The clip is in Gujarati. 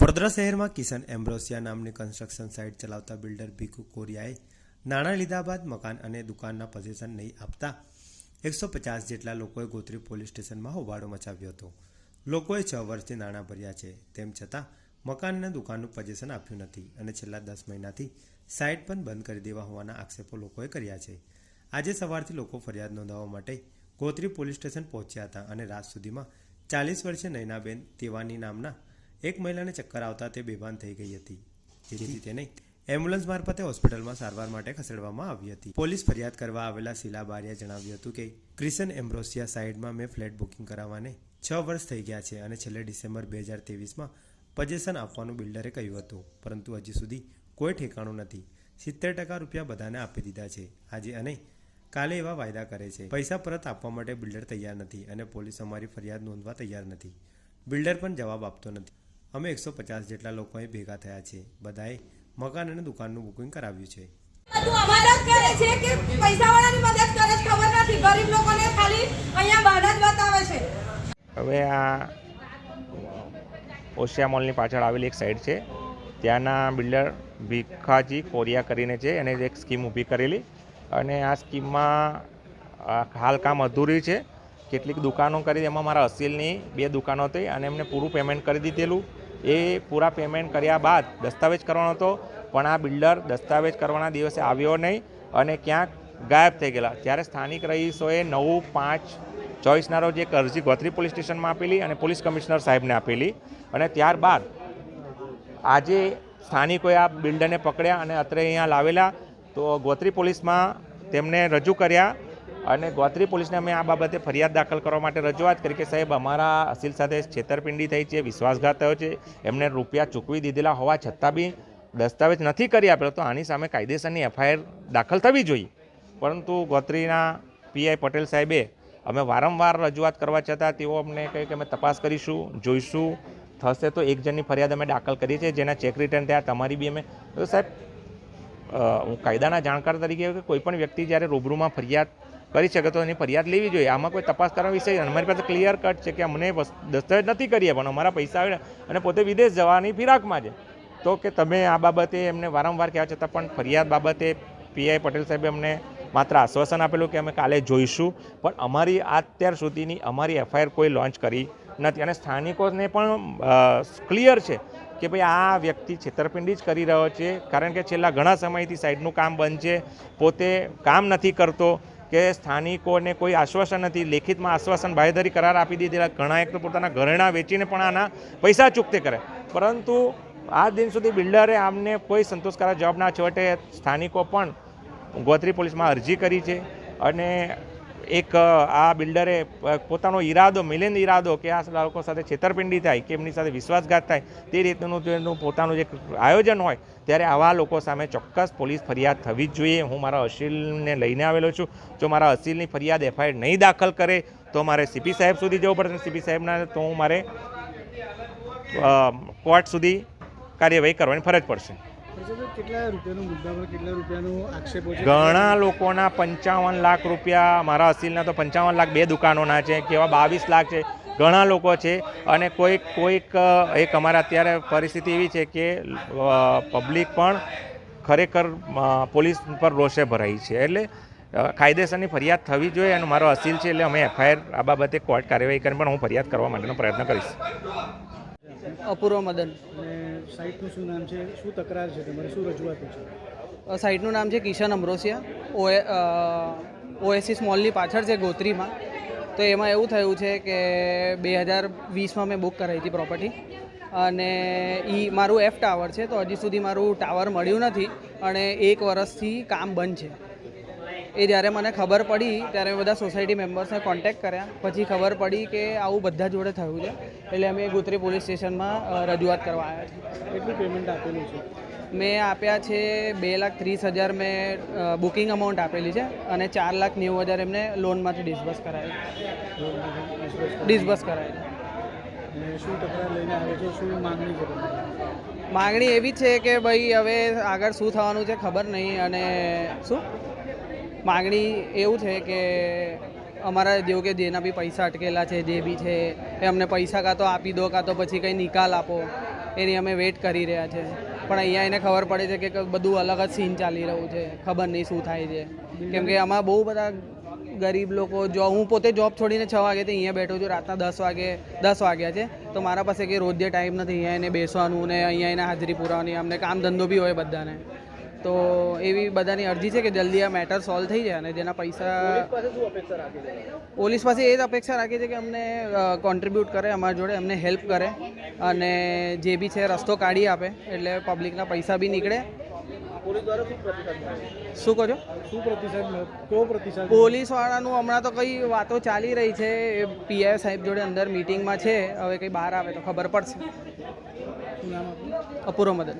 વડોદરા શહેરમાં કિશન એમ્બ્રોસિયા નામની કન્સ્ટ્રક્શન સાઇટ ચલાવતા બિલ્ડર ભીખુ કોરિયાએ નાણાં લીધા બાદ મકાન અને દુકાનના પોઝિશન નહીં આપતા એકસો પચાસ જેટલા લોકોએ ગોત્રી પોલીસ સ્ટેશનમાં હોબાળો મચાવ્યો હતો. લોકોએ છ વર્ષથી નાણાં ભર્યા છે, તેમ છતાં મકાન અને દુકાનનું પોઝિશન આપ્યું નથી અને છેલ્લા દસ મહિનાથી સાઇટ પણ બંધ કરી દેવા હોવાના આક્ષેપો લોકોએ કર્યા છે. આજે સવારથી લોકો ફરિયાદ નોંધાવવા માટે ગોત્રી પોલીસ સ્ટેશન પહોંચ્યા હતા અને રાત સુધીમાં ચાલીસ વર્ષે નયનાબેન તેવાની નામના એક મહિલાને ચક્કર આવતા તે બેભાન થઈ ગઈ હતી. જેથી તેને એમ્બ્યુલન્સ મારફતે હોસ્પિટલમાં સારવાર માટે ખસેડવામાં આવી હતી. પોલીસ ફરિયાદ કરવા આવેલા શીલા બારિયા જણાવ્યું હતું કે ક્રિશન એમ્બ્રોસિયા સાઇડમાં મેં ફ્લેટ બુકિંગ કરાવવાને છ વર્ષ થઈ ગયા છે અને છેલ્લે ડિસેમ્બર બે હજાર તેવીસમાં પજેશન આપવાનું બિલ્ડરે કહ્યું હતું. પરંતુ હજી સુધી કોઈ ઠેકાણું નથી. સિત્તેર ટકા રૂપિયા બધાને આપી દીધા છે. આજે અને કાલે એવા વાયદા કરે છે. પૈસા પરત આપવા માટે બિલ્ડર તૈયાર નથી અને પોલીસ અમારી ફરિયાદ નોંધવા તૈયાર નથી. બિલ્ડર પણ જવાબ આપતો નથી. અમે એકસો પચાસ જેટલા લોકો અહીં ભેગા થયા છે. બધાએ મકાન અને દુકાનનું બુકિંગ કરાવ્યું છે. બધું મદદ કરે છે કે પૈસાવાળાની મદદ કરે છે ખબર નથી. ગરીબ લોકોને ખાલી અહીંયા બહાર જ બતાવે છે. હવે આ ઓશિયા મોલની પાછળ આવેલી એક સાઈડ છે. ત્યાંના બિલ્ડર ભીખાજી કોરિયા કરીને છે. એને એક સ્કીમ ઊભી કરેલી. અને આ સ્કીમમાં હાલ કામ અધૂરી છે. કેટલીક દુકાનો કરી એમાં મારા અસીલની બે દુકાનો હતી અને એમને પૂરું પેમેન્ટ કરી દીધેલું. એ પૂરા પેમેન્ટ કર્યા બાદ દસ્તાવેજ કરવાનો હતો, પણ આ બિલ્ડર દસ્તાવેજ કરવાના દિવસે આવ્યો નહીં અને ક્યાંક ગાયબ થઈ ગયેલા. ત્યારે સ્થાનિક રહીશોએ નવ પાંચ ચોવીસના રોજ એક અરજી ગોત્રી પોલીસ સ્ટેશનમાં આપેલી અને પોલીસ કમિશનર સાહેબને આપેલી. અને ત્યારબાદ આજે સ્થાનિકોએ આ બિલ્ડરને પકડ્યા અને અત્રે અહીંયા લાવેલા. તો ગોત્રી પોલીસમાં તેમને રજૂ કર્યા અને ગોત્રી પોલીસને અમે આ બાબતે ફરિયાદ દાખલ કરવા માટે રજૂઆત કરી કે સાહેબ, અમારા અસીલ સાથે છેતરપિંડી થઈ છે, વિશ્વાસઘાત થયો છે, એમને રૂપિયા ચૂકવી દીધેલા હોવા છતાં બી દસ્તાવેજ નથી કરી આપેલો તો આની સામે કાયદેસરની એફઆઈઆર દાખલ થવી જોઈએ. પરંતુ ગોત્રીના પીઆઈ પટેલ સાહેબે અમે વારંવાર રજૂઆત કરવા છતાં તેઓ અમને કહે કે અમે તપાસ કરીશું, જોઈશું. થશે તો એક જણની ફરિયાદ અમે દાખલ કરી છે જેના ચેક રિટર્ન થયા, તમારી બી અમે. સાહેબ હું કાયદાના જાણકાર તરીકે કોઈપણ કોઈ પણ વ્યક્તિ જ્યારે રૂબરૂમાં ફરિયાદ કરી શકે તો એની ફરિયાદ લેવી જોઈએ. આમાં કોઈ તપાસ કરવા વિશે અમારી પાસે ક્લિયર કટ છે કે અમને દસ્તાવેજ નથી કરીએ પણ અમારા પૈસા અને પોતે વિદેશ જવાની ફિરાકમાં છે. તો કે તમે આ બાબતે એમને વારંવાર કહેવા છતાં પણ ફરિયાદ બાબતે પીઆઈ પટેલ સાહેબે અમને માત્ર આશ્વાસન આપેલું કે અમે કાલે જોઈશું. પણ અમારી અત્યાર સુધીની અમારી એફઆઈઆર કોઈ લોન્ચ કરી નથી. અને સ્થાનિકોને પણ ક્લિયર છે કે ભાઈ આ વ્યક્તિ છેતરપિંડી જ કરી રહ્યો છે. કારણ કે છેલ્લા ઘણા સમયથી સાઈડનું કામ બંધ છે. પોતે કામ નથી કરતો કે સ્થાનિકોને કોઈ આશ્વાસન નથી. લેખિતમાં આશ્વાસન બાહેધરી કરાર આપી દીધેલા. ઘણા એક તો પોતાના ઘરેણા વેચીને પણ આના પૈસા ચૂકતે કરે. પરંતુ આ દિન સુધી બિલ્ડરે આમને કોઈ સંતોષકારક જવાબ ના છેવટે સ્થાનિકો પણ ગોત્રી પોલીસમાં અરજી કરી છે. અને એક આ બિલ્ડરે પોતાનો ઈરાદો મિલિંદ ઈરાદો કે આ લોકો સાથે છેતરપિંડી થાય કે એમની સાથે વિશ્વાસઘાત થાય, તે રીતનું તેનું પોતાનું જે આયોજન હોય, ત્યારે આવા લોકો સામે ચોક્કસ પોલીસ ફરિયાદ થવી જ જોઈએ. હું મારા અસીલને લઈને આવેલો છું. જો મારા અસીલની ફરિયાદ એફઆઈઆર નહીં દાખલ કરે, તો મારે સીપી સાહેબ સુધી જવું પડશે. સીપી સાહેબના, તો હું મારે કોર્ટ સુધી કાર્યવાહી કરવાની ફરજ પડશે. ઘણા લોકોના પંચાવન લાખ રૂપિયા મારા અસીલના તો પંચાવન લાખ બે દુકાનોના છે, કેવા બાવીસ લાખ છે, ઘણા લોકો છે. અને કોઈક કોઈક એક અમારા અત્યારે પરિસ્થિતિ એવી છે કે પબ્લિક પણ ખરેખર પોલીસ પર રોષે ભરાઈ છે. એટલે કાયદેસરની ફરિયાદ થવી જોઈએ અને મારો અસીલ છે એટલે અમે એફઆઈઆર આ બાબતે કોર્ટ કાર્યવાહી કરીને પણ હું ફરિયાદ કરવા માટેનો પ્રયત્ન કરીશ. અપૂર્વ મદન. અને સાઇટનું શું નામ છે? શું તકરાર છે તમારે? શું રજૂઆતો છે? સાઇટનું નામ છે કિશન અમરોસિયા. ઓએ ઓએસીસ મોલની પાછળ છે ગોત્રીમાં. તો એમાં એવું થયું છે કે બે હજાર વીસમાં મેં બુક કરાવી હતી પ્રોપર્ટી. અને એ મારું એફ ટાવર છે તો હજી સુધી મારું ટાવર મળ્યું નથી. અને એક વર્ષથી કામ બંધ છે. એ જ્યારે મને ખબર પડી ત્યારે મેં બધા સોસાયટી મેમ્બર્સને કોન્ટેક્ટ કર્યા. પછી ખબર પડી કે આવું બધા જોડે થયું છે. એટલે અમે ગોત્રી પોલીસ સ્ટેશનમાં રજૂઆત કરવા આવ્યા છીએ. કેટલું પેમેન્ટ આપેલું છે? મેં આપ્યા છે બે લાખ ત્રીસ હજાર મેં બુકિંગ અમાઉન્ટ આપેલી છે અને ચાર લાખ નેવું હજાર એમને લોનમાંથી ડિસ્બસ કરાવી ડિસ્બસ કરાવી છે? છે માગણી એવી છે કે ભાઈ હવે આગળ શું થવાનું છે ખબર નહીં અને શું? માગણી એવું છે કે અમારા જેવું કે જેના બી પૈસા અટકેલા છે, જે બી છે, એ અમને પૈસા કાં તો આપી દો, કાં તો પછી કંઈ નિકાલ આપો, એની અમે વેઇટ કરી રહ્યા છે. પણ અહીંયા એને ખબર પડે છે કે બધું અલગ જ સીન ચાલી રહ્યું છે, ખબર નહીં શું થાય છે. કેમ કે આમાં બહુ બધા ગરીબ લોકો, જો હું પોતે જોબ છોડીને છ વાગેથી અહીંયા બેઠો છું, રાતના દસ વાગે, દસ વાગ્યા છે, તો મારા પાસે કંઈ રોજ ટાઈમ નથી, અહીંયા એને બેસવાનું ને અહીંયા એને હાજરી પુરાવાની, અમને કામ ધંધો બી હોય બધાને. તો એવી બધાની અરજી છે કે જલ્દી આ મેટર સોલ્વ થઈ જાય અને જેના પૈસા પોલીસ પાસે એ જ અપેક્ષા રાખી છે કે અમને કોન્ટ્રીબ્યુટ કરે અમારા જોડે અમને હેલ્પ કરે અને જે બી છે રસ્તો કાઢી આપે એટલે પબ્લિકના પૈસા બી નીકળે. શું કહો છો? શું પ્રતિસાદ મળ્યો? પ્રતિસાદ પોલીસ હમણાં તો કઈ વાતો ચાલી રહી છે એ પીઆઈ સાહેબ જોડે અંદર મીટિંગમાં છે હવે કંઈ બહાર આવે તો ખબર પડશે. અપૂરો મદન.